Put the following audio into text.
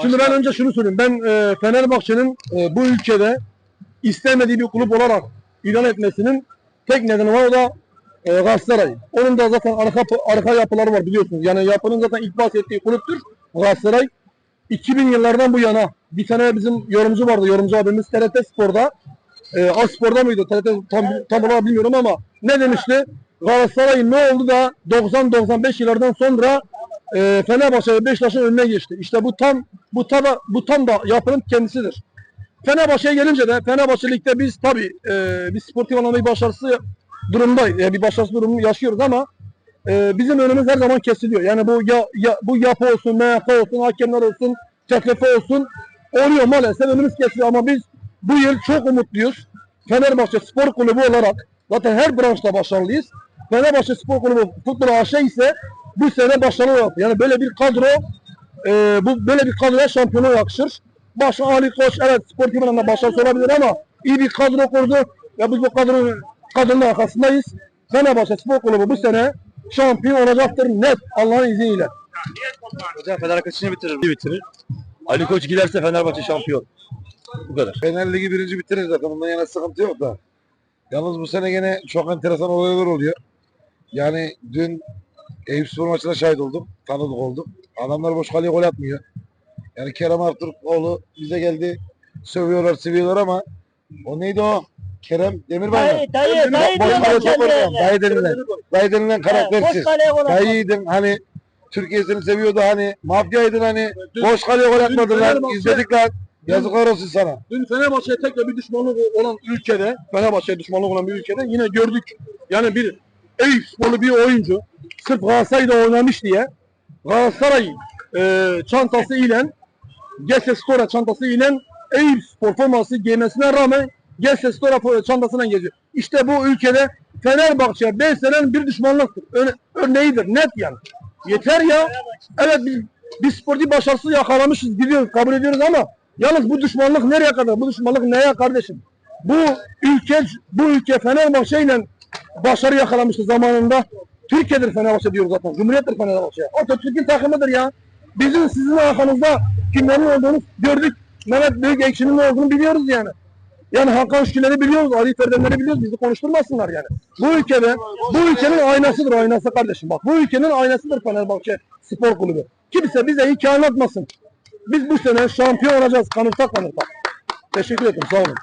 Şimdi ben önce şunu söyleyeyim. Ben e, Fenerbahçe'nin e, bu ülkede istemediği bir kulüp olarak ilan etmesinin tek nedeni var o da e, Galatasaray. Onun da zaten arka, arka yapıları var biliyorsunuz. Yani yapının zaten ilk bahsettiği kulüptür Galatasaray. 2000 yıllardan bu yana bir tane bizim yorumcu vardı. Yorumcu abimiz TRT Spor'da. E, Aspor'da mıydı? TRT tam, tam olarak bilmiyorum ama ne demişti? Galatasaray'ın ne oldu da 90-95 yıllardan sonra e, Fenerbahçe ve Beşiktaş'ın önüne geçti. İşte bu tam bu tam bu tam da yapının kendisidir. Fenerbahçe'ye gelince de Fenerbahçe Lig'de biz tabii e, bir sportif anlamda bir başarısı durumdayız. Yani bir başarısı durumu yaşıyoruz ama e, bizim önümüz her zaman kesiliyor. Yani bu ya, ya bu yapı olsun, MHK olsun, hakemler olsun, TFF olsun oluyor maalesef önümüz kesiliyor ama biz bu yıl çok umutluyuz. Fenerbahçe Spor Kulübü olarak zaten her branşta başarılıyız. Fenerbahçe Spor Kulübü futbol AŞ ise bu sene başarılı yaptı. Yani böyle bir kadro e, bu böyle bir kadroya şampiyonluğa yakışır. Başka Ali Koç evet sportif anlamda başarısı olabilir ama iyi bir kadro kurdu ve biz bu kadronun kadronun arkasındayız. Fenerbahçe Spor Kulübü bu sene şampiyon olacaktır net Allah'ın izniyle. Hocam Fener kaçıncı bitirir? bitirir. Ali Koç giderse Fenerbahçe şampiyon. Bu kadar. Fener Ligi birinci bitirir zaten. Ondan yana sıkıntı yok da. Yalnız bu sene gene çok enteresan olaylar oluyor. Yani dün Eyüp Spor maçına şahit oldum. Tanıdık oldum. Adamlar boş kaleye gol atmıyor. Yani Kerem Arturoğlu bize geldi. Sövüyorlar, seviyorlar ama o neydi o? Kerem Demirbay mı? Dayı, dayı, dayı Boş diyorlar kaleye top oynayan. kendilerine. Dayı denilen. Dayı denilen Boş karaktersiz. kaleye gol atmak. Dayıydın hani Türkiye seni seviyordu hani mafyaydın hani boş kaleye gol atmadın lan Fenerbahçe- izledik lan yazıklar olsun sana. Dün Fenerbahçe'ye tek ve bir düşmanlık olan ülkede, Fenerbahçe'ye düşmanlık olan bir ülkede yine gördük. Yani bir Eyüp sporlu bir oyuncu sırf Galatasaray'da oynamış diye Galatasaray e, çantası ile Gese Store çantası ile Eyüp spor forması giymesine rağmen Gese Store çantasından geziyor. İşte bu ülkede Fenerbahçe beslenen bir düşmanlıktır. Örneğidir. Net yani. Yeter ya. Evet biz, biz sportif başarısı yakalamışız. Gidiyoruz kabul ediyoruz ama yalnız bu düşmanlık nereye kadar? Bu düşmanlık neye kardeşim? Bu ülke bu ülke Fenerbahçe ile başarı yakalamıştı zamanında. Türkiye'dir Fenerbahçe diyoruz zaten. Cumhuriyettir Fenerbahçe. Atatürk'ün takımıdır ya. Bizim sizin arkanızda kimlerin olduğunu gördük. Mehmet Büyük Ekşi'nin olduğunu biliyoruz yani. Yani Hakan Şükürleri biliyoruz, Ali Ferdenleri biliyoruz. Bizi konuşturmasınlar yani. Bu ülkede, bu ülkenin aynasıdır aynası kardeşim. Bak bu ülkenin aynasıdır Fenerbahçe Spor Kulübü. Kimse bize hikaye anlatmasın. Biz bu sene şampiyon olacağız kanırta kanırta. Teşekkür ederim. Sağ olun.